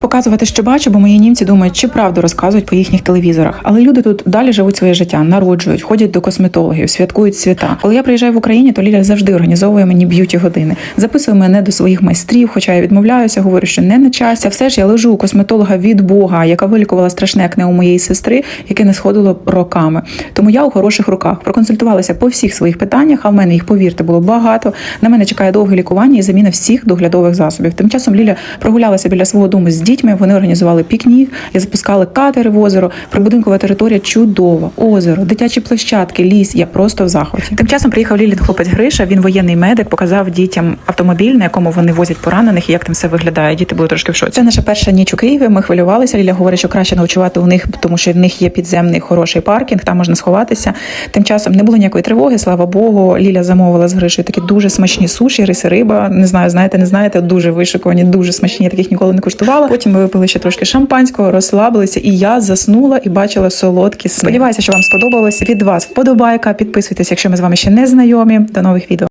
Показувати, що бачу, бо мої німці думають, чи правду розказують по їхніх телевізорах. Але люди тут далі живуть своє життя, народжують, ходять до косметологів, святкують свята. Коли я приїжджаю в Україні, то Ліля завжди організовує мені б'юті години, записує мене до своїх майстрів, хоча я відмовляюся, говорю, що не на часі. Все ж я лежу у косметолога від Бога, яка вилікувала страшне акне у моєї сестри, яке не сходило роками. Тому я у хороших руках проконсультувалася по всіх своїх питаннях. А в мене їх, повірте, було багато. На мене чекає довге лікування і заміна всіх доглядових засобів. Тим часом Ліля прогулялася біля свого дому з дітьми. Вони організували пікнік і запускали катери в озеро. Прибудинкова територія чудова, озеро, дитячі площадки, ліс. Я просто в захваті. Тим часом приїхав Лілін хлопець Гриша. Він воєнний медик, показав дітям автомобіль, на якому вони возять поранених, і як там все виглядає. Діти були трошки в шоці. Це наша перша ніч у Києві. Ми хвилювалися. Ліля говорить, що краще ночувати у них, тому що в них є підземний хороший паркінг, там можна сховатися. Тим часом не було ніякої тривоги. Слава Богу. Ліля замовила з Гришою такі дуже смачні суші, риси риба. Не знаю, знаєте, не знаєте, дуже вишикувані, дуже смачні. Я таких ніколи не куштувала. Потім ми випили ще трошки шампанського, розслабилися, і я заснула і бачила солодкі сни. Сподіваюся, що вам сподобалося. Від вас вподобайка. Підписуйтесь, якщо ми з вами ще не знайомі. До нових відео.